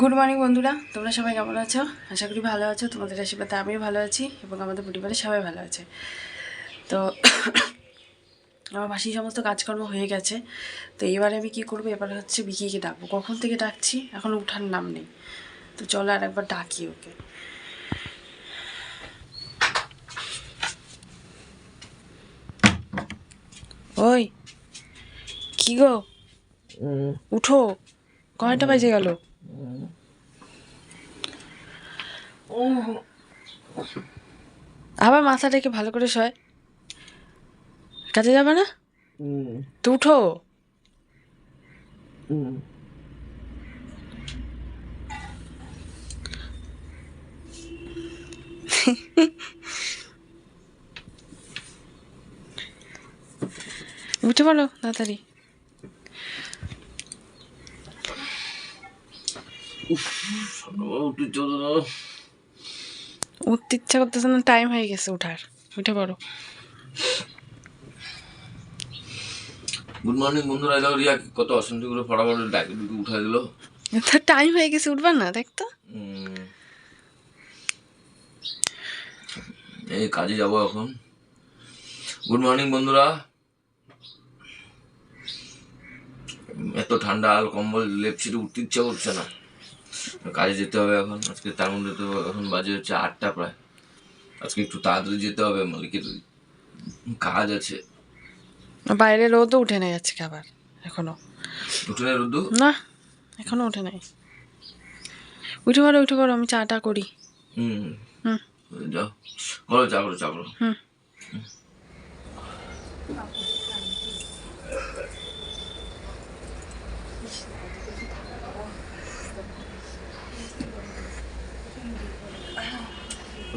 Good morning বন্ধুরা। তোমরা সবাই কেমন আছো? আশা করি ভালো আছো। তোমাদের আশীর্বাদে আমিও ভালো আছি এবং আমাদের পরিবারের সবাই ভালো আছে। তো আমার বাসি সমস্ত কাজকর্ম হয়ে গেছে। তো এবারে আমি কি করব? এবারে হচ্ছে বিকিকে ডাকবো। কখন থেকে ডাকছি? এখন উঠার নাম নেই। তো চলো আর একবার ডাকি ওকে। ওই কি গো? উঠো। কয়টা বাজে গেল? আবার মাথা রেখে ভালো করে শয়। কাজে যাবে না? তো উঠো। উঠে পড়ো তাড়াতাড়ি। উঠতে ইচ্ছা করতেছে না টাইম হয়ে গেছে উঠার। উঠে পড়ো। গুড মর্নিং বন্ধুরা এলো রিয়া কত অশান্তি করে ফটাফট ডাকে উঠাই দিল তো টাইম হয়ে গেছে উঠবা না দেখ তো। এই কাজে যাব এখন। গুড মর্নিং বন্ধুরা। এত ঠান্ডা আর কম্বল লেপ ছিটে উঠতে ইচ্ছা করছে না। কাজে যেতে হবে এখন। আজকে তার মধ্যে তো এখন বাজে হচ্ছে আটটা প্রায়। আজকে একটু তাড়াতাড়ি যেতে হবে মালিকের কাজ আছে। বাইরে রোদও উঠে নেই আজকে আবার এখনও। উঠোনে রুদু না এখনও উঠে নাই। উঠে পড়ো উঠে পড়ো আমি চাটা করি। হুম। হুম। যাও। করো চা করো চা করো। হুম।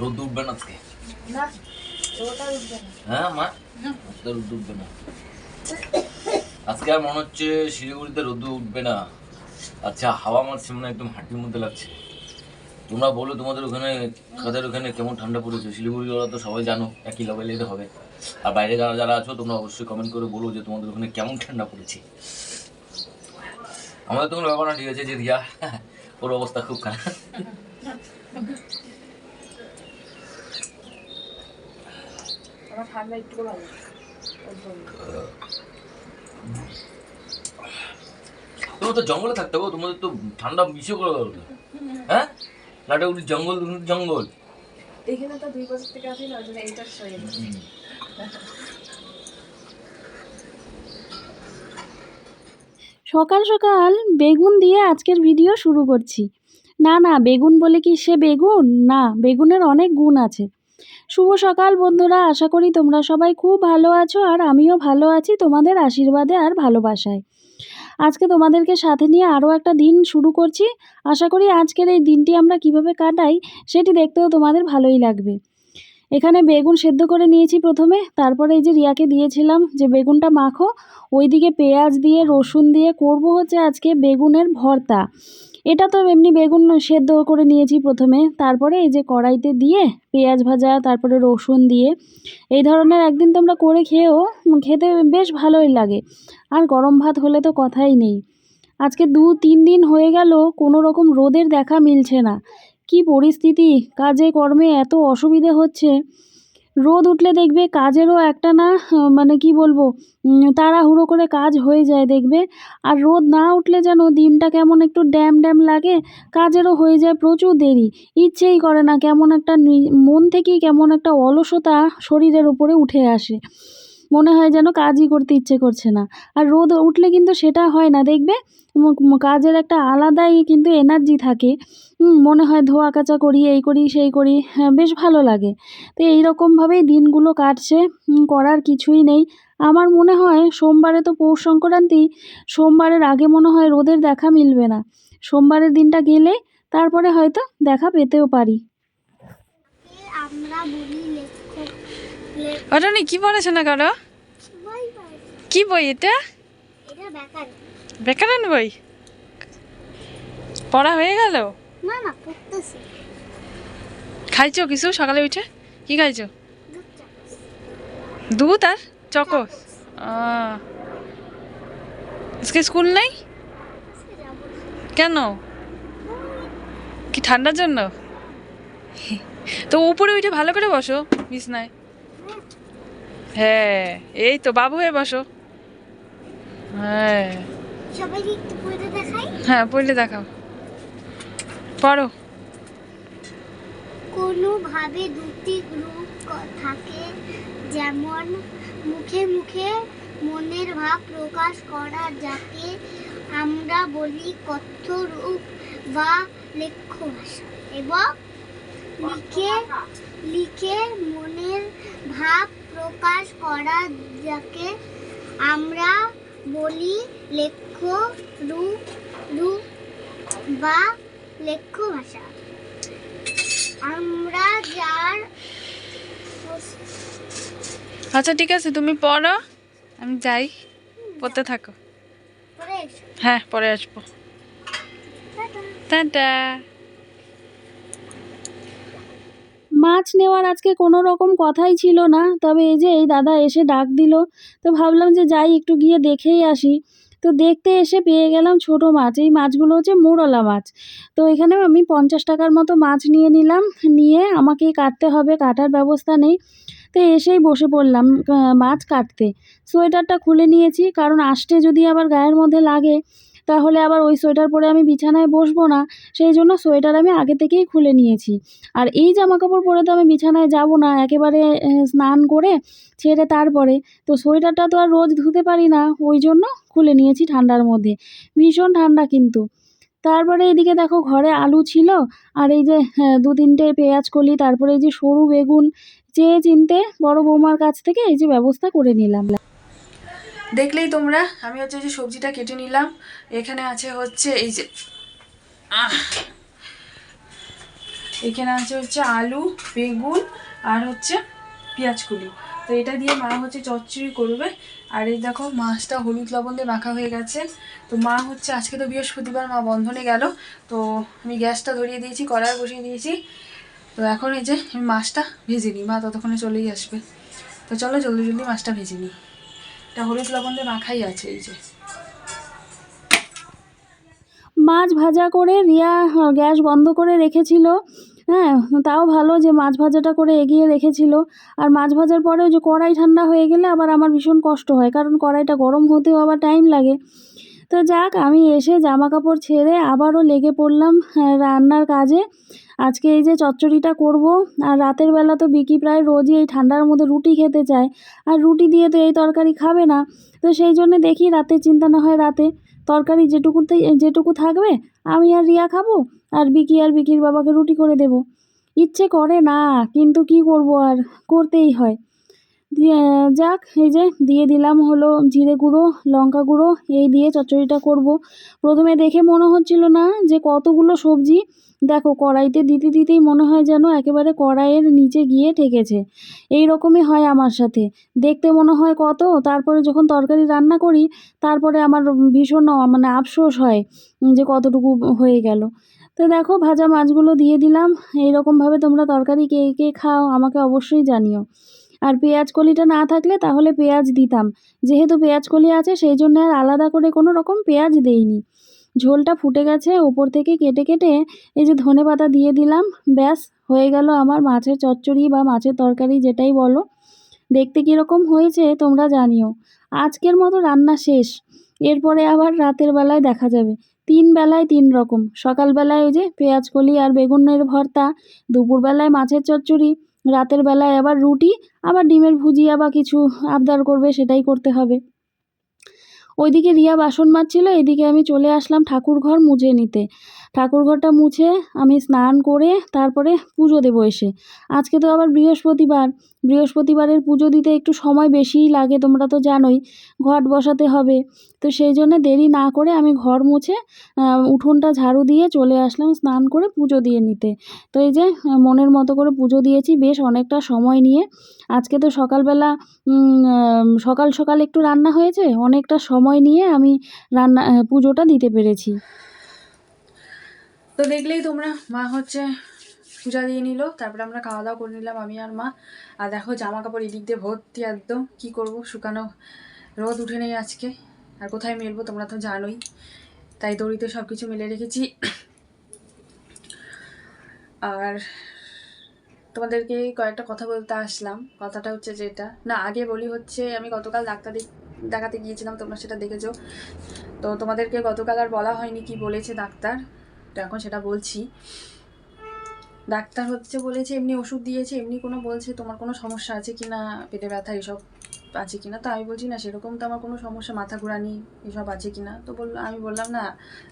রোদ উঠবে না আজকে? হ্যাঁ মা? রোদ উঠবে না। আজকে আর মনে হচ্ছে শিলিগুড়িতে রোদ উঠবে না। আচ্ছা হাওয়া মারছে মনে হয় একদম হাঁটির মধ্যে লাগছে। তোমরা বলো তোমাদের ওখানে কাদের ওখানে কেমন ঠান্ডা পড়েছে? শিলিগুড়ি ওরা তো সবাই জানো একই লেভেলে হবে। আর বাইরে যারা যারা আছো তোমরা অবশ্যই কমেন্ট করে বলো যে তোমাদের ওখানে কেমন ঠান্ডা পড়েছে। আমাদের তো কোনো ব্যাপার না ঠিক আছে যে রিয়া ওর অবস্থা খুব খারাপ। তোমরা তো জঙ্গলে থাকতে গো তোমাদের তো ঠান্ডা মিশে করে দরকার হ্যাঁ? লাটাগুড়ি জঙ্গল তুমি জঙ্গল। এখানে তো দুই বছর থেকে আসি না এইটা সকাল সকাল বেগুন দিয়ে আজকের ভিডিও শুরু করছি। না না বেগুন বলে কি সে বেগুন? না বেগুনের অনেক গুণ আছে। শুভ সকাল বন্ধুরা, আশা করি তোমরা সবাই খুব ভালো আছো আর আমিও ভালো আছি তোমাদের আশীর্বাদে আর ভালোবাসায়। আজকে তোমাদেরকে সাথে নিয়ে আরও একটা দিন শুরু করছি। আশা করি আজকের এই দিনটি আমরা কীভাবে কাটাই, সেটি দেখতেও তোমাদের ভালোই লাগবে। এখানে বেগুন সেদ্ধ করে নিয়েছি প্রথমে, তারপরে এই যে রিয়াকে দিয়েছিলাম যে বেগুনটা মাখো, ওইদিকে পেঁয়াজ দিয়ে, রসুন দিয়ে করব হচ্ছে আজকে বেগুনের ভর্তা। এটা তো এমনি বেগুন সেদ্ধ করে নিয়েছি প্রথমে, তারপরে এই যে কড়াইতে দিয়ে পেঁয়াজ ভাজা, তারপরে রসুন দিয়ে, এই ধরনের একদিন তোমরা করে খেয়েও খেতে বেশ ভালোই লাগে। আর গরম ভাত হলে তো কথাই নেই। আজকে দু তিন দিন হয়ে গেল, কোনো রকম রোদের দেখা মিলছে না। কি পরিস্থিতি? কাজে, কর্মে এত অসুবিধে হচ্ছে। রোদ উঠলে দেখবে কাজেরও একটা না মানে কি বলব তাড়াহুড়ো করে কাজ হয়ে যায় দেখবে। আর রোদ না উঠলে যেন দিনটা কেমন একটু ড্যাম ড্যাম লাগে, কাজেরও হয়ে যায় প্রচুর দেরি। ইচ্ছেই করে না কেমন একটা মন থেকেই কেমন একটা অলসতা শরীরের উপরে উঠে আসে। মনে হয় যেন কাজই করতে ইচ্ছে করছে না। আর রোদ উঠলে কিন্তু সেটা হয় না দেখবে? কাজের একটা আলাদাই কিন্তু এনার্জি থাকে। মনে হয় ধোয়া কাচা করি এই করি সেই করি হ্যাঁ, বেশ ভালো লাগে। তো এই রকমভাবেই দিনগুলো কাটছে করার কিছুই নেই। আমার মনে হয় সোমবারে তো পৌষ সংক্রান্তি সোমবারের আগে মনে হয় রোদের দেখা মিলবে না। সোমবারের দিনটা গেলে তারপরে হয়তো দেখা পেতেও পারি। আমরা বলি অটনি, কি পড়াশোনা করো। কি বই এটা? বেকার বই? পড়া হয়ে গেল? খাইছো কিছু সকালে উঠে? কি খাইছো? দুধ আর চকোস আজকে স্কুল নেই। কেন? কি ঠান্ডার জন্য? তো উপরে উঠে ভালো করে বসো বিছনায় হ্যাঁ এই তো বাবু হয়ে বসো। হ্যাঁ। হ্যাঁ পড়লে দেখাও। পড়ো। কোনোভাবে দুটি গ্রুপ থাকে যেমন মুখে মুখে মনের ভাব প্রকাশ করা যাকে আমরা বলি কথ্য রূপ বা লেখ্য ভাষা এবং লিখে লিখে মনের ভাব প্রকাশ করা যাকে আমরা বলি লেখ্য রূপ রূপ বা লেখ্য ভাষা আমরা যার আচ্ছা ঠিক আছে তুমি পড়ো আমি যাই পড়তে থাকো। হ্যাঁ পরে আসব টাটা। টাটা মাছ নেওয়ার আজকে কোনো রকম কথাই ছিল না। তবে এই যে এই দাদা এসে ডাক দিল, তো ভাবলাম যে যাই, একটু গিয়ে দেখেই আসি। তো দেখতে এসে পেয়ে গেলাম ছোট মাছ, এই মাছগুলো হচ্ছে মোড়লা মাছ। তো এখানে আমি পঞ্চাশ টাকার মতো মাছ নিয়ে নিলাম, নিয়ে আমাকে কাটতে হবে, কাটার ব্যবস্থা নেই। তো এসেই বসে পড়লাম মাছ কাটতে। সোয়েটারটা খুলে নিয়েছি, কারণ আসতে যদি আবার গায়ের মধ্যে লাগে তাহলে আবার ওই সোয়েটার পরে আমি বিছানায় বসবো না? সেই জন্য সোয়েটার আমি আগে থেকেই খুলে নিয়েছি। আর এই জামা কাপড় পরে তো আমি বিছানায় যাব না একেবারে স্নান করে ছেড়ে তারপরে। তো সোয়েটারটা তো আর রোজ ধুতে পারি না ওই জন্য খুলে নিয়েছি ঠান্ডার মধ্যে। ভীষণ ঠান্ডা কিন্তু। তারপরে এদিকে দেখো ঘরে আলু ছিল আর এই যে হ্যাঁ, দু তিনটে পেঁয়াজ কলি তারপরে এই যে সরু বেগুন চেয়ে চিনতে বড় বৌমার কাছ থেকে এই যে ব্যবস্থা করে নিলাম। দেখলেই তোমরা। আমি হচ্ছে যে সবজিটা কেটে নিলাম। এখানে আছে হচ্ছে এই যে এখানে আছে হচ্ছে আলু, বেগুন আর হচ্ছে পেঁয়াজ কুলি। তো এটা দিয়ে মা হচ্ছে চচ্চড়ি করবে। আর এই দেখো, মাছটা হলুদ লবণ দিয়ে মাখা হয়ে গেছে। তো মা হচ্ছে, আজকে তো বৃহস্পতিবার, মা বন্ধনে গেল। তো আমি গ্যাসটা ধরিয়ে দিয়েছি, কড়াই বসিয়ে দিয়েছি। তো এখন এই যে, আমি মাছটা ভেজে নিই। মা ততক্ষণে চলেই আসবে। তো চলো জলদি জলদি মাছটা ভেজে নিই। এটা হলুদ লবণ মাখাই আছে এই যে। মাছ ভাজা করে রিয়া গ্যাস বন্ধ করে রেখেছিল। হ্যাঁ তাও ভালো যে মাছ ভাজাটা করে এগিয়ে রেখেছিল। আর মাছ ভাজার পরেও যে কড়াই ঠান্ডা হয়ে গেলে আবার আমার ভীষণ কষ্ট হয় কারণ কড়াইটা গরম হতেও আবার টাইম লাগে। তো যাক আমি এসে জামা কাপড় ছেড়ে আবারও লেগে পড়লাম হ্যাঁ, রান্নার কাজে। আজকে এই যে চচ্চড়িটা করব, আর রাতের বেলা তো বিকি প্রায় রোজই এই ঠান্ডার মধ্যে রুটি খেতে চায়। আর রুটি দিয়ে তো এই তরকারি খাবে না। তো সেই জন্য দেখি রাতে চিন্তা না হয় রাতে তরকারি যেটুকুতে যেটুকু থাকবে আমি আর রিয়া খাব, আর বিকি আর বিকির বাবাকে রুটি করে দেব। ইচ্ছে করে না, কিন্তু কি করব আর? করতেই হয়। যাক, এই যে দিয়ে দিলাম হলো জিরে গুঁড়ো, লঙ্কা গুঁড়ো, এই দিয়ে চচ্চড়িটা করব। প্রথমে দেখে মনে হচ্ছিল না যে কতগুলো সবজি দেখো, কড়াইতে দিতে দিতেই মনে হয় যেন একেবারে কড়াইয়ের নিচে গিয়ে ঠেকেছে। এই রকমই হয় আমার সাথে। দেখতে মনে হয় কত, তারপরে যখন তরকারি রান্না করি, তারপরে আমার ভীষণ মানে আফসোস হয় যে কতটুকু হয়ে গেল। তো দেখো, ভাজা মাছগুলো দিয়ে দিলাম। এইরকমভাবে তোমরা তরকারি কে কে খাও, আমাকে অবশ্যই জানিও। আর পেঁয়াজ কলিটা না থাকলে তাহলে পেঁয়াজ দিতাম। যেহেতু পেঁয়াজ কলি আছে, সেই জন্য আর আলাদা করে কোনো রকম পেঁয়াজ দেইনি। ঝোলটা ফুটে গেছে, ওপর থেকে কেটে কেটে এই যে ধনে পাতা দিয়ে দিলাম, ব্যাস, হয়ে গেল আমার মাছের চচ্চড়ি বা মাছের তরকারি যেটাই বলো। দেখতে কীরকম হয়েছে তোমরা জানিও। আজকের মতো রান্না শেষ। এরপরে আবার রাতের বেলায় দেখা যাবে। তিন বেলায় তিন রকম। সকালবেলায় ওই যে পেঁয়াজ কলি আর বেগুনের ভর্তা দুপুরবেলায় মাছের চচ্চড়ি, রাতের বেলায় আবার রুটি, আবার ডিমের ভুজিয়া বা কিছু আবদার করবে সেটাই করতে হবে। ওইদিকে রিয়া বাসন মাজছিল এদিকে আমি চলে আসলাম ঠাকুর ঘর মুজে নিতে। ঠাকুর ঘরটা মুছে আমি স্নান করে তারপরে পুজো দেবো এসে। আজকে তো আবার বৃহস্পতিবার। বৃহস্পতিবারের পুজো দিতে একটু সময় বেশিই লাগে, তোমরা তো জানোই, ঘট বসাতে হবে। তো সেই জন্য দেরি না করে আমি ঘর মুছে উঠোনটা ঝাড়ু দিয়ে চলে আসলাম স্নান করে পুজো দিয়ে নিতে। তো এই যে, মনের মতো করে পুজো দিয়েছি বেশ অনেকটা সময় নিয়ে। আজকে তো সকালবেলা সকাল সকাল একটু রান্না হয়েছে, অনেকটা সময় নিয়ে আমি রান্না পুজোটা দিতে পেরেছি। তো দেখলেই তোমরা, মা হচ্ছে পূজা দিয়ে নিল, তারপরে আমরা খাওয়া দাওয়া করে নিলাম, আমি আর মা। আর দেখো জামা কাপড় এদিক দিয়ে ভর্তি একদম, কি করব, শুকানো রোদ উঠে নেই আজকে। আর কোথায় মেলবো তোমরা তো জানোই, তাই দড়িতে সব কিছু মেলে রেখেছি। আর তোমাদেরকে কয়েকটা কথা বলতে আসলাম, কথাটা হচ্ছে যেটা, না, আগে বলি হচ্ছে, আমি গতকাল ডাক্তার দেখাতে গিয়েছিলাম, তোমরা সেটা দেখেছ। তো তোমাদেরকে গতকাল আর বলা হয়নি কি বলেছে ডাক্তার। তো এখন সেটা বলছি। ডাক্তার হচ্ছে বলেছে, এমনি ওষুধ দিয়েছে, এমনি কোনো বলছে, তোমার কোনো সমস্যা আছে কি না পেটে ব্যথা এসব আছে কি না তো আমি বলছি, না, সেরকম তো আমার কোনো সমস্যা, মাথা ঘোরানি এসব আছে কি না তো বলল, আমি বললাম, না,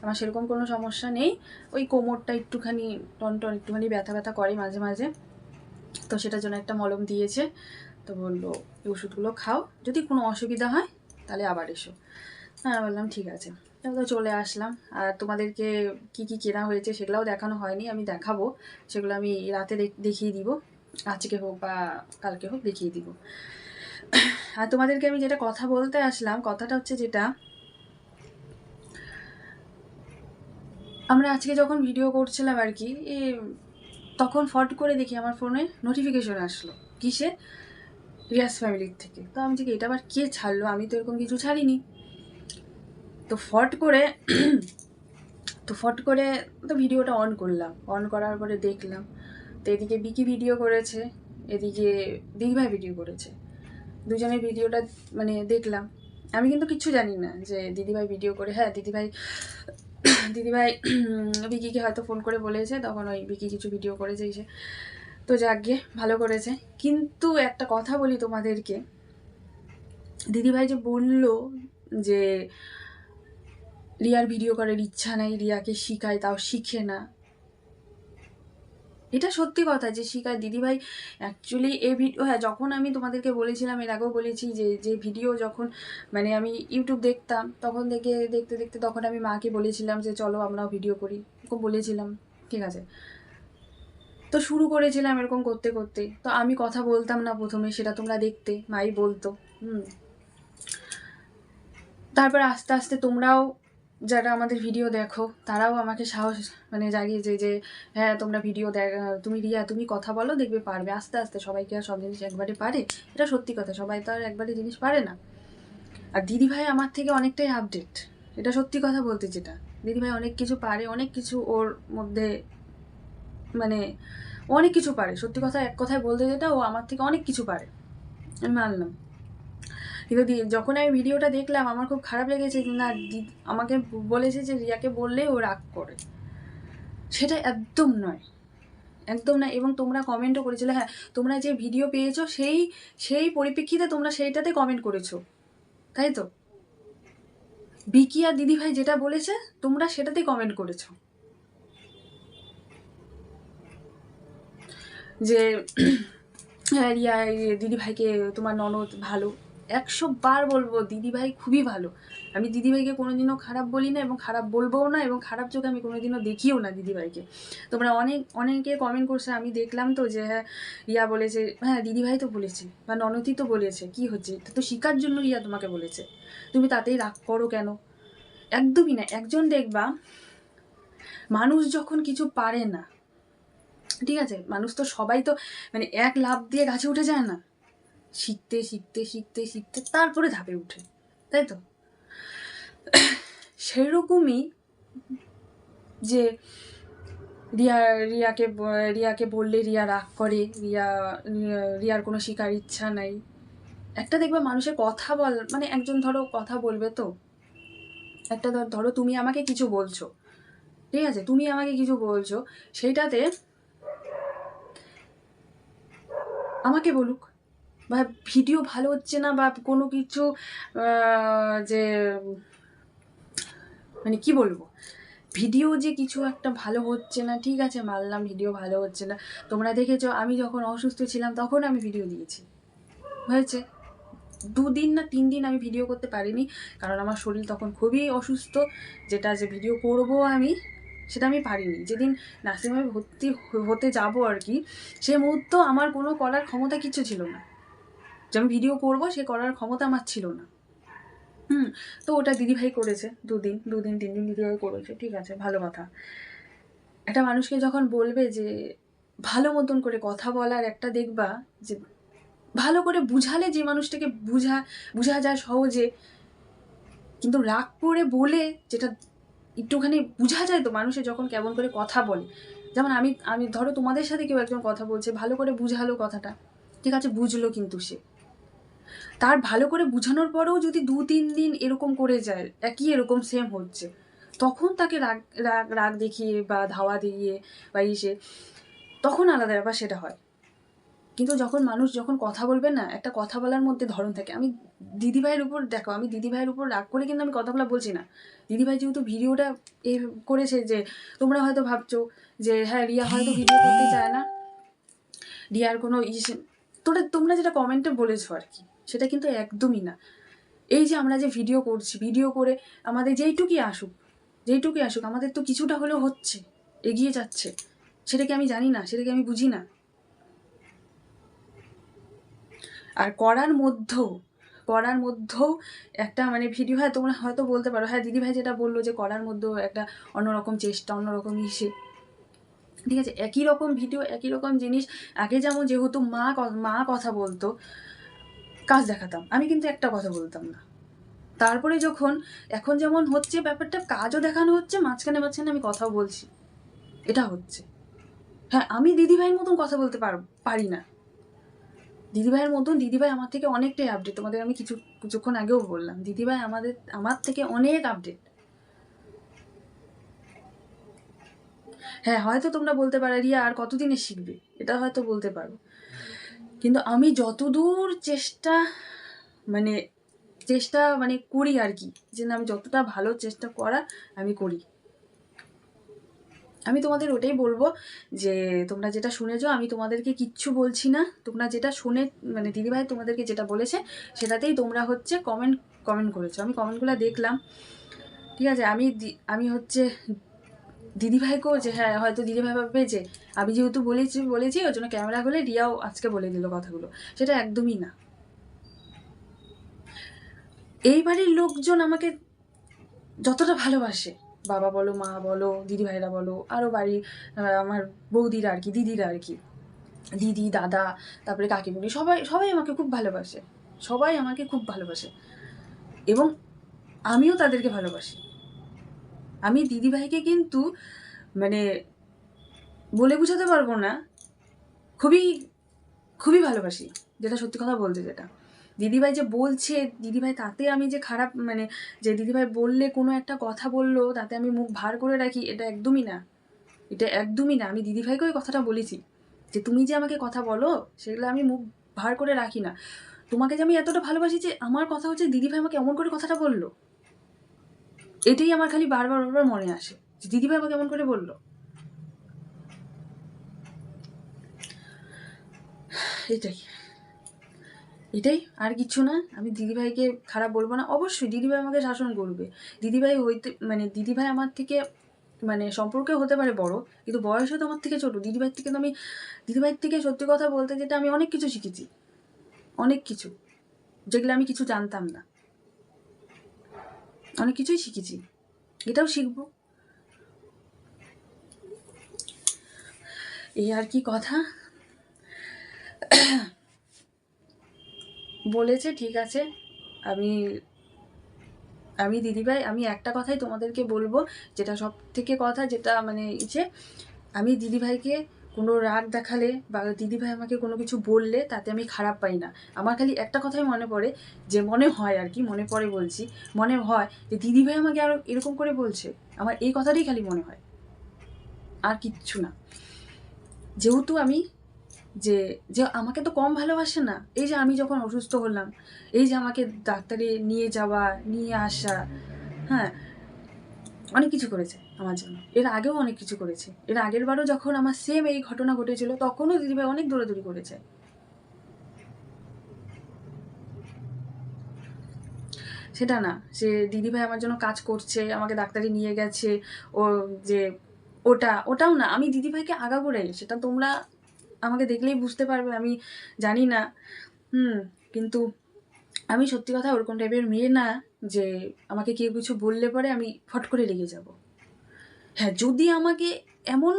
আমার সেরকম কোনো সমস্যা নেই। ওই কোমরটা একটুখানি টন টন একটুখানি ব্যথা ব্যথা করে মাঝে মাঝে। তো সেটার জন্য একটা মলম দিয়েছে। তো বলল, এই ওষুধগুলো খাও। যদি কোনো অসুবিধা হয়, তাহলে আবার এসো। হ্যাঁ বললাম, ঠিক আছে। তো চলে আসলাম। আর তোমাদেরকে কি কি কেনা হয়েছে সেগুলোও দেখানো হয়নি, আমি দেখাবো। সেগুলো আমি রাতে দেখ- দেখিয়ে দিব। আজকে হোক বা কালকে হোক দেখিয়ে দিব। আর তোমাদেরকে আমি যেটা কথা বলতে আসলাম, কথাটা হচ্ছে যেটা, আমরা আজকে যখন ভিডিও করছিলাম আর কি তখন ফট করে দেখি আমার ফোনে নোটিফিকেশন আসলো কিসে? রিয়াস ফ্যামিলির থেকে। তো আমি যে, এটা আবার কে ছাড়লো? আমি তো এরকম কিছু ছাড়িনি। তো ফট করে, তো ফট করে তো ভিডিওটা অন করলাম। অন করার পরে দেখলাম, তো এদিকে বিকি ভিডিও করেছে, এদিকে দিদিভাই ভিডিও করেছে। দুজনের ভিডিওটা মানে দেখলাম। আমি কিন্তু কিচ্ছু জানি না যে দিদিভাই ভিডিও করে হ্যাঁ দিদিভাই দিদিভাই বিকিকে হয়তো ফোন করে বলেছে, তখন ওই বিকি কিছু ভিডিও করেছে এসে তো যাক ভালো করেছে। কিন্তু একটা কথা বলি তোমাদেরকে, দিদিভাই যে বলল যে রিয়ার ভিডিও করার ইচ্ছা নাই রিয়াকে শিখায়, তাও শিখে না। এটা সত্যি কথা যে শিখায়। দিদিভাই অ্যাকচুয়ালি এই ভিডিও হ্যাঁ যখন আমি তোমাদেরকে বলেছিলাম, এর আগেও বলেছি যে যে ভিডিও যখন মানে আমি ইউটিউব দেখতাম, তখন থেকে দেখতে দেখতে তখন আমি মাকে বলেছিলাম যে, চলো আমরাও ভিডিও করি। বলেছিলাম, ঠিক আছে? তো শুরু করেছিলাম এরকম করতে করতে। তো আমি কথা বলতাম না প্রথমে, সেটা তোমরা দেখতে, মাই বলতো, হুম। তারপর আস্তে আস্তে তোমরাও যারা আমাদের ভিডিও দেখো, তারাও আমাকে সাহস মানে জাগিয়েছে যে হ্যাঁ তোমরা ভিডিও দেখ তুমি রিয়া, তুমি কথা বলো, দেখবে পারবে। আস্তে আস্তে সবাইকে আর সব জিনিস একবারে পারে। এটা সত্যি কথা, সবাই তো আর একবারে জিনিস পারে না। আর দিদিভাই আমার থেকে অনেকটাই আপডেট এটা সত্যি কথা বলতে যেটা। দিদিভাই অনেক কিছু পারে, অনেক কিছু ওর মধ্যে মানে অনেক কিছু পারে। সত্যি কথা, এক কথায় বলতে যেটা, ও আমার থেকে অনেক কিছু পারে। আমি মানলাম। কিন্তু যখন আমি ভিডিওটা দেখলাম, আমার খুব খারাপ লেগেছে না আমাকে বলেছে যে, রিয়াকে বললে ও রাগ করে। সেটা একদম নয়। একদম না এবং তোমরা কমেন্টও করেছিলে। হ্যাঁ তোমরা যে ভিডিও পেয়েছ, সেই সেই পরিপ্রেক্ষিতে তোমরা সেইটাতে কমেন্ট করেছ। তাই তো? বিকি আর দিদিভাই যেটা বলেছে, তোমরা সেটাতেই কমেন্ট করেছ। যে হ্যাঁ রিয়া দিদিভাইকে তোমার ননদ ভালো একশো বার বলব, দিদিভাই খুবই ভালো। আমি দিদিভাইকে কোনোদিনও খারাপ বলি না এবং খারাপ বলবোও না এবং খারাপ চোখে আমি কোনোদিনও দেখিও না দিদিভাইকে। তোমরা অনেক, অনেকে কমেন্ট করছে, আমি দেখলাম তো যে হ্যাঁ ইয়া বলেছে হ্যাঁ দিদিভাই তো বলেছে বা ননতি তো বলেছে, কি হচ্ছে? তো শিকার জন্য ইয়া তোমাকে বলেছে। তুমি তাতেই রাগ করো কেন? একদমই না, একজন দেখবা, মানুষ যখন কিছু পারে না, ঠিক আছে? মানুষ তো সবাই তো মানে এক লাভ দিয়ে গাছে উঠে যায় না। শিখতে শিখতে শিখতে শিখতে তারপরে ধাপে উঠে, তাই তো? সেরকমই যে রিয়া, রিয়াকে রিয়াকে বললে রিয়া রাগ করে, রিয়া, রিয়া- রিয়ার কোনো শিকার ইচ্ছা নাই। একটা দেখবে মানুষের কথা বল মানে একজন ধরো কথা বলবে তো। একটা ধর, ধরো তুমি আমাকে কিছু বলছো, ঠিক আছে? তুমি আমাকে কিছু বলছো, সেইটাতে আমাকে বলুক। বা ভিডিও ভালো হচ্ছে না বা কোনো কিছু যে মানে কি বলব? ভিডিও যে কিছু একটা ভালো হচ্ছে না, ঠিক আছে, মানলাম ভিডিও ভালো হচ্ছে না। তোমরা দেখেছ, আমি যখন অসুস্থ ছিলাম তখন আমি ভিডিও দিয়েছি। হয়েছে? দুদিন না তিন দিন আমি ভিডিও করতে পারিনি, কারণ আমার শরীর তখন খুবই অসুস্থ। যেটা যে ভিডিও করব আমি, সেটা আমি পারিনি। যেদিন নার্সিংহোমে ভর্তি হতে যাব আর কি, সে মুহূর্ত আমার কোনো করার ক্ষমতা কিছু ছিল না। যে আমি ভিডিও করব, সে করার ক্ষমতা আমার ছিল না। হুম, তো ওটা দিদিভাই করেছে দুদিন দুদিন, তিন দিন দিদিভাই করেছে, ঠিক আছে, ভালো কথা। একটা মানুষকে যখন বলবে যে, ভালো মতন করে কথা বলার একটা দেখবা যে, ভালো করে বুঝালে যে মানুষটাকে বুঝা বুঝা যায় সহজে, কিন্তু রাগ করে বলে যেটা একটুখানি বোঝা যায় তো মানুষে যখন কেমন করে কথা বলে। যেমন আমি আমি ধরো তোমাদের সাথে কেউ একজন কথা বলছে, ভালো করে বুঝালো কথাটা, ঠিক আছে, বুঝলো কিন্তু সে। তার ভালো করে বুঝানোর পরেও যদি দু, তিন দিন এরকম করে যায়, একই এরকম সেম হচ্ছে, তখন তাকে রাগ রাগ রাগ দেখিয়ে বা ধাওয়া দিয়ে বা ইসে, তখন আলাদা ব্যাপার সেটা হয়। কিন্তু যখন মানুষ যখন কথা বলবে না, একটা কথা বলার মধ্যে ধরন থাকে। আমি দিদিভাইয়ের উপর দেখো, আমি দিদিভাইয়ের উপর রাগ করে কিন্তু আমি কথা বলা বলছি না। দিদিভাই যেহেতু ভিডিওটা এ করেছে যে, তোমরা হয়তো ভাবছ যে হ্যাঁ রিয়া হয়তো ভিডিও করতে চায় না। রিয়ার কোনো ইসে, তোরা, তোমরা যেটা কমেন্টে বলেছ আর কি। সেটা কিন্তু একদমই না। এই যে আমরা যে ভিডিও করছি ভিডিও করে আমাদের যেইটুকুই আসুক যেইটুকুই আসুক, আমাদের তো কিছুটা হলেও হচ্ছে, এগিয়ে যাচ্ছে, সেটাকে আমি জানি না, সেটাকে আমি বুঝি না। আর করার মধ্যেও করার মধ্যেও একটা মানে ভিডিও হ্যাঁ তোমরা হয়তো বলতে পারো হ্যাঁ দিদিভাই যেটা বলল যে করার মধ্যেও একটা অন্যরকম চেষ্টা, অন্যরকম ইসে। ঠিক আছে, একই রকম ভিডিও একই রকম জিনিস, আগে যেমন যেহেতু মা মা কথা বলতো কাজ দেখাতাম। আমি কিন্তু একটা কথা বলতাম না। তারপরে যখন, এখন যেমন হচ্ছে ব্যাপারটা, কাজও দেখানো হচ্ছে, মাঝখানে মাঝখানে আমি কথাও বলছি। এটা হচ্ছে। হ্যাঁ আমি দিদিভাইয়ের মতন কথা বলতে পার, পারি না। দিদিভাইয়ের মতন, দিদিভাই আমার থেকে অনেকটাই আপডেট তোমাদের আমি কিছু, কিছুক্ষণ আগেও বললাম, দিদিভাই আমাদের, আমার থেকে অনেক আপডেট হ্যাঁ হয়তো তোমরা বলতে পারো, রিয়া, আর কতদিনে শিখবে? এটা হয়তো বলতে পারো। কিন্তু আমি যতদূর চেষ্টা মানে চেষ্টা মানে করি আর কি, যে না আমি যতটা ভালো চেষ্টা করার আমি করি। আমি তোমাদের ওটাই বলব যে তোমরা যেটা শুনেছো, আমি তোমাদেরকে কিচ্ছু বলছি না। তোমরা যেটা শুনে মানে দিদিভাই তোমাদেরকে যেটা বলেছে, সেটাতেই তোমরা হচ্ছে কমেন্ট কমেন্ট করেছ। আমি কমেন্টগুলো দেখলাম। ঠিক আছে, আমি আমি হচ্ছে দিদিভাইকেও যে হ্যাঁ হয়তো দিদিভাই ভাববে যে, আমি যেহেতু বলেছি বলেছি ওই জন্য ক্যামেরা হলে রিয়াও আজকে বলে দিল কথাগুলো। সেটা একদমই না। এই বাড়ির লোকজন আমাকে যতটা ভালোবাসে, বাবা বলো, মা বলো, দিদিভাইরা বলো আরও বাড়ির আমার বৌদিরা আর কি, দিদিরা আর কি, দিদি, দাদা, তারপরে কাকিমুনি সবাই সবাই আমাকে খুব ভালোবাসে। সবাই আমাকে খুব ভালোবাসে। এবং আমিও তাদেরকে ভালোবাসি। আমি দিদিভাইকে কিন্তু মানে বলে বোঝাতে পারব না। খুবই খুবই ভালোবাসি যেটা সত্যি কথা বলতে যেটা। দিদিভাই যে বলছে, দিদিভাই তাতে আমি যে খারাপ মানে যে দিদিভাই বললে কোনো একটা কথা বলল, তাতে আমি মুখ ভার করে রাখি, এটা একদমই না। এটা একদমই না। আমি দিদিভাইকে ওই কথাটা বলেছি যে, তুমি যে আমাকে কথা বলো, সেগুলো আমি মুখ ভার করে রাখি না। তোমাকে যে আমি এতটা ভালোবাসি যে, আমার কথা হচ্ছে দিদিভাই আমাকে এমন করে কথাটা বলল। এটাই আমার খালি বারবার বারবার মনে আসে যে দিদিভাই আমাকে এমন করে বলল। এটাই। এটাই, আর কিছু না, আমি দিদিভাইকে খারাপ বলব না। অবশ্যই দিদিভাই আমাকে শাসন করবে। দিদিভাই হইতে মানে দিদিভাই আমার থেকে মানে সম্পর্কে হতে পারে বড়, কিন্তু বয়সে তো আমার থেকে ছোট। দিদিভাইয়ের থেকে তো আমি, দিদিভাইয়ের থেকে সত্যি কথা বলতে যেটা আমি অনেক কিছু শিখেছি। অনেক কিছু, যেগুলো আমি কিছু জানতাম না। অনেক কিছুই শিখেছি। এটাও শিখব। এই আর কি কথা? বলেছে, ঠিক আছে। আমি আমি দিদিভাই, আমি একটা কথাই তোমাদেরকে বলব, যেটা সব থেকে কথা, যেটা মানে ইচ্ছে আমি দিদিভাইকে কোনো রাগ দেখালে বা দিদিভাই আমাকে কোনো কিছু বললে তাতে আমি খারাপ পাই না। আমার খালি একটা কথাই মনে পড়ে যে মনে হয় আর কি, মনে পড়ে বলছি। মনে হয় যে দিদিভাই আমাকে আরও এরকম করে বলছে। আমার এই কথাটাই খালি মনে হয়। আর কিচ্ছু না। যেহেতু আমি যে যে আমাকে তো কম ভালোবাসে না, এই যে আমি যখন অসুস্থ হলাম, এই যে আমাকে ডাক্তারে নিয়ে যাওয়া, নিয়ে আসা হ্যাঁ অনেক কিছু করেছে আমার জন্য। এর আগেও অনেক কিছু করেছে। এর আগের বারও যখন আমার সেম এই ঘটনা ঘটেছিল, তখনও দিদিভাই অনেক দৌড়াদৌড়ি করেছে। সেটা না সে দিদিভাই আমার জন্য কাজ করছে, আমাকে ডাক্তারি নিয়ে গেছে, ও যে ওটা, ওটাও না, আমি দিদিভাইকে আগাগোড়াই সেটা তোমরা আমাকে দেখলেই বুঝতে পারবে, আমি জানি না। হুম, কিন্তু আমি সত্যি কথা ওরকম টাইপের মেয়ে না যে আমাকে কেউ কিছু বললে পরে আমি ফট করে রেগে যাব। হ্যাঁ যদি আমাকে এমন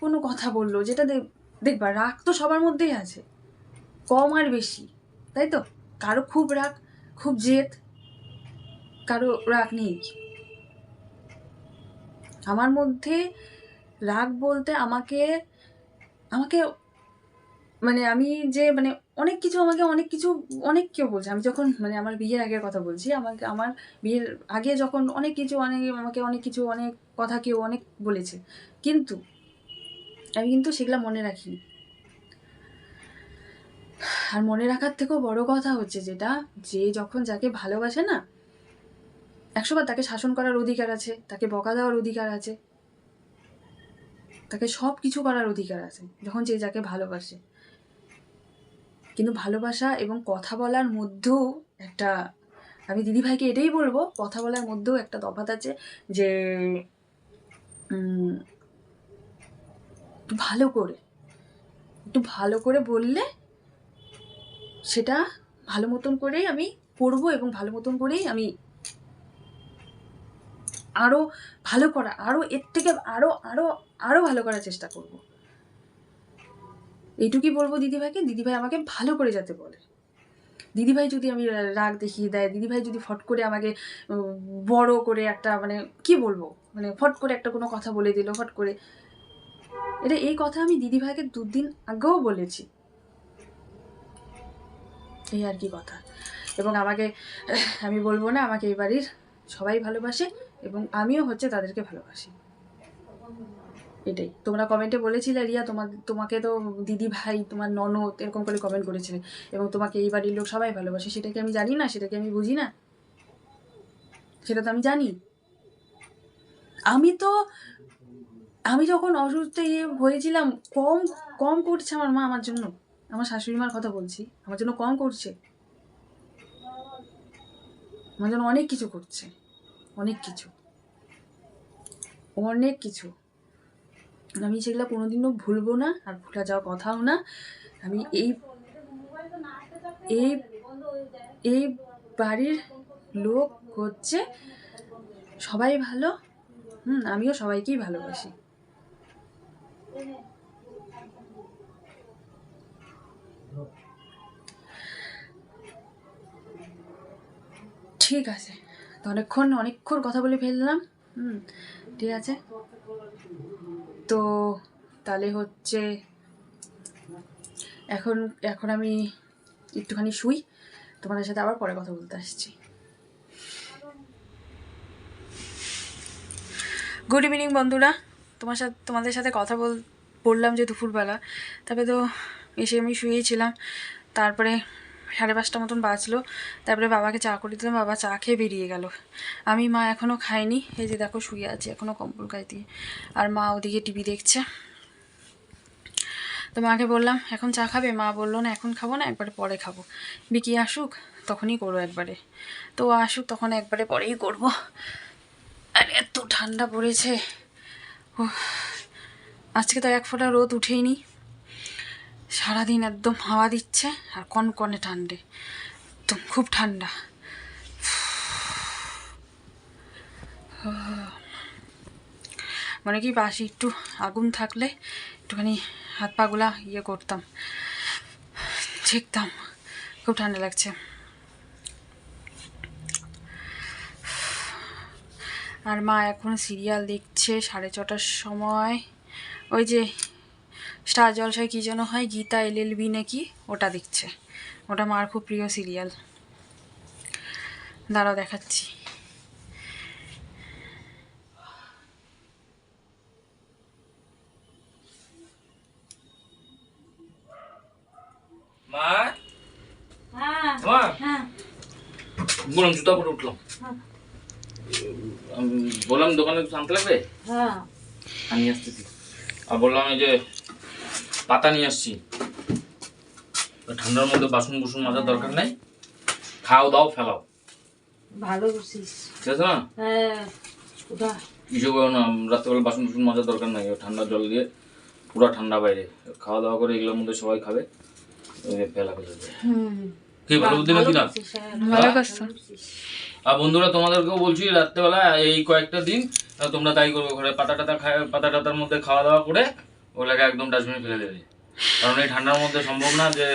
কোনো কথা বলল যেটা দেখ দেখবা রাগ তো সবার মধ্যেই আছে। কম আর বেশি, তাই তো? কারও খুব রাগ, খুব জেদ, কারও রাগ নেই। আমার মধ্যে রাগ বলতে আমাকে আমাকে মানে আমি যে মানে অনেক কিছু আমাকে অনেক কিছু, অনেক কেউ বলছে। আমি যখন মানে আমার বিয়ের আগের কথা বলছি, আমাকে, আমার বিয়ের আগে যখন অনেক কিছু, অনেক, আমাকে অনেক কিছু, অনেক কথা কেউ অনেক বলেছে। কিন্তু আমি কিন্তু সেগুলো মনে রাখিনি। আর মনে রাখার থেকেও বড় কথা হচ্ছে যেটা, যে যখন যাকে ভালোবাসে না, একশোবার তাকে শাসন করার অধিকার আছে, তাকে বকা দেওয়ার অধিকার আছে, তাকে সব কিছু করার অধিকার আছে, যখন যে যাকে ভালোবাসে। কিন্তু ভালোবাসা এবং কথা বলার মধ্যেও একটা, আমি দিদিভাইকে এটাই বলব, কথা বলার মধ্যেও একটা তফাত আছে যে একটু ভালো করে, একটু ভালো করে বললে সেটা ভালো মতন করেই আমি করব এবং ভালো মতন করেই আমি আরও ভালো করা আরও এর থেকে আরও আরও আরও ভালো করার চেষ্টা করব। এইটুকুই বলব দিদিভাইকে। দিদিভাই আমাকে ভালো করে যাতে বলে। দিদিভাই যদি আমি রাগ দেখিয়ে দেয়, দিদিভাই যদি ফট করে আমাকে বড় করে একটা মানে কি বলব? মানে ফট করে একটা কোনো কথা বলে দিল, ফট করে। এটা এই কথা আমি দিদিভাইকে দুদিন আগেও বলেছি। এই আর কি কথা। এবং আমাকে, আমি বলব না, আমাকে এই বাড়ির সবাই ভালোবাসে এবং আমিও হচ্ছে তাদেরকে ভালোবাসি। এটাই। তোমরা কমেন্টে বলেছিলে, রিয়া, তোমার, তোমাকে তো দিদি ভাই, তোমার ননদ এরকম করে কমেন্ট করেছিলে। এবং তোমাকে এই বাড়ির লোক সবাই ভালোবাসে, সেটা কি আমি জানি না? সেটা কি আমি বুঝি না? সেটা তো আমি জানি। আমি তো, আমি যখন অসুস্থ ইয়ে হয়েছিলাম, কম কম করছে আমার মা আমার জন্য। আমার শাশুড়ি মার কথা বলছি, আমার জন্য কম করছে। আমার জন্য অনেক কিছু করছে। অনেক কিছু। অনেক কিছু। আমি সেগুলো কোনোদিনও ভুলবো না, আর ভুলা যাওয়ার কথাও না। আমি এই এই এই বাড়ির লোক হচ্ছে সবাই ভালো, হুম, আমিও সবাইকেই ভালোবাসি। ঠিক আছে তো অনেকক্ষণ অনেকক্ষণ কথা বলে ফেললাম, হুম, ঠিক আছে। তো তাহলে হচ্ছে এখন এখন আমি একটুখানি শুই। তোমাদের সাথে আবার পরে কথা বলতে আসছি। গুড ইভিনিং বন্ধুরা। তোমার সাথে, তোমাদের সাথে কথা বল, বললাম যে দুপুরবেলা। তবে তো এসে আমি শুয়েছিলাম। তারপরে সাড়ে পাঁচটা মতন বাজলো। তারপরে বাবাকে চা করে দিলাম বাবা চা খেয়ে বেরিয়ে গেল। আমি মা এখনও খাইনি এই যে দেখো শুয়ে আছি এখনও কম্বল গায়ে দিয়ে আর মা ওদিকে টিভি দেখছে। তো মাকে বললাম এখন চা খাবে? মা বলল না এখন খাব না একবারে পরে খাব। বিকি আসুক তখনই করব একবারে। তো ও আসুক তখন একবারে পরেই করব। আর এত ঠান্ডা পড়েছে। উফ, আজকে তো এক ফোঁটা রোদ উঠেইনি সারাদিন একদম হাওয়া দিচ্ছে আর কনকনে ঠান্ডে, একদম খুব ঠান্ডা। মানে কি বাসি একটু আগুন থাকলে একটুখানি হাত পাগুলা ইয়ে করতাম, ছেঁকতাম, খুব ঠান্ডা লাগছে। আর মা এখন সিরিয়াল দেখছে সাড়ে ছটার সময়। ওই যে স্টার জলসায় কী যেন হয় গীতা এল এল বি নাকি? ওটা দেখছে। ওটা মার খুব প্রিয় সিরিয়াল। দাঁড়াও দেখাচ্ছি। বললাম জুতা পরে উঠলাম। বললাম দোকানে কিছু আনতে লাগবে? আমি আসতেছি। আর বললাম এই যে পাতা নিয়ে আসছি। ঠান্ডার মধ্যে বাসন বুসন মাজার দরকার নেই। খাও দাও ফেলাও। ভালো করছিস। ঠিক আছে না? হ্যাঁ কিছু করো না রাত্রেবেলা বাসন বুসন মাজার দরকার নাই ঠান্ডা জল দিয়ে পুরো ঠান্ডা বাইরে। খাওয়া দাওয়া করে এগুলোর মধ্যে সবাই খাবে। ফেলা ফেলে কি ভালো বুদ্ধি নাকি না? হ্যাঁ, ভালো করছ আর বন্ধুরা তোমাদেরকেও বলছি রাত্রেবেলা এই কয়েকটা দিন তোমরা তাই করবে ঘরে পাতা টাতা খায় পাতা টাতার মধ্যে খাওয়া দাওয়া করে ওগুলোকে একদম ডাস্টবিনে ফেলে দেবে। কারণ এই ঠান্ডার মধ্যে সম্ভব না যে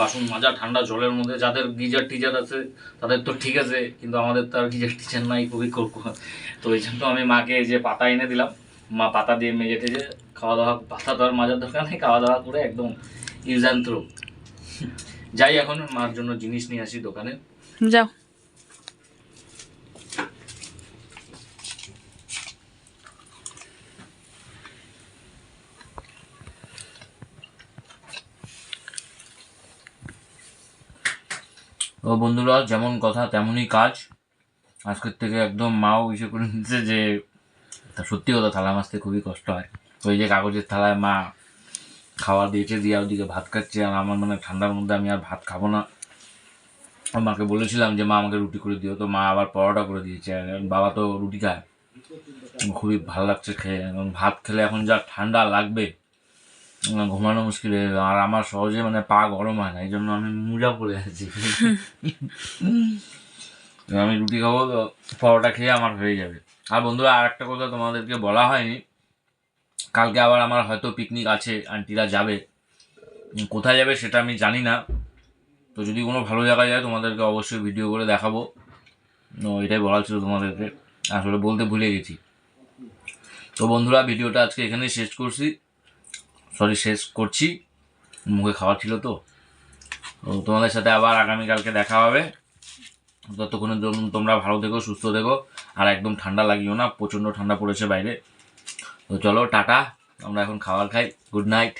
বাসন মাজা, ঠান্ডা জলের মধ্যে যাদের গিজার টিজার আছে, তাদের তো ঠিক আছে, কিন্তু আমাদের তো আর গিজার টিজার নাই, খুবই করব তো ওই জন্য আমি মাকে যে পাতা এনে দিলাম, মা পাতা দিয়ে মেজে টেজে খাওয়া দাওয়া, পাতা তো আর মাজার দরকার নেই, খাওয়া দাওয়া করে একদম ইউজ অ্যান্ড থ্রো যাই এখন, মার জন্য জিনিস নিয়ে আসি দোকানে। যাও। ও বন্ধুরা, যেমন কথা, তেমনই কাজ। আজকের থেকে একদম মাও ইসে করে নিচ্ছে যে, তা সত্যি কথা, থালা মাছতে খুবই কষ্ট হয়। ওই যে কাগজের থালায় মা খাবার দিয়েছে, দিয়ে ওদিকে ভাত খাচ্ছে, আর আমার মানে ঠান্ডার মধ্যে আমি আর ভাত খাব না। মাকে বলেছিলাম যে, মা, আমাকে রুটি করে দিও। তো মা আবার পরোটা করে দিয়েছে। বাবা তো রুটি খায়। খুবই ভালো লাগছে খেয়ে। এবং ভাত খেলে এখন যা ঠান্ডা লাগবে ঘুমানো মুশকিল হয়ে যাবে। আর আমার সহজে মানে পা গরম হয় না, এই জন্য আমি মুজা পড়ে আছি। আমি রুটি খাব, তো পরোটা খেয়ে আমার হয়ে যাবে। আর বন্ধুরা আর একটা কথা তোমাদেরকে বলা হয়নি। কালকে আবার আমার হয়তো পিকনিক আছে আন্টিরা যাবে। কোথায় যাবে সেটা আমি জানি না। তো যদি কোনো ভালো জায়গায় যায়, তোমাদেরকে অবশ্যই ভিডিও করে দেখাবো। এটাই বলার ছিল তোমাদেরকে। আসলে বলতে ভুলে গেছি। তো বন্ধুরা ভিডিওটা আজকে এখানেই শেষ করছি। সরি শেষ করছি। মুখে খাওয়া ছিল তো। তোমাদের সাথে আবার আগামীকালকে দেখা হবে। ততক্ষণের জন্য তোমরা ভালো থেকো, সুস্থ থেকো। আর একদম ঠান্ডা লাগিও না, প্রচণ্ড ঠান্ডা পড়েছে বাইরে। তো চলো, টাটা। আমরা এখন খাবার খাই। Good night.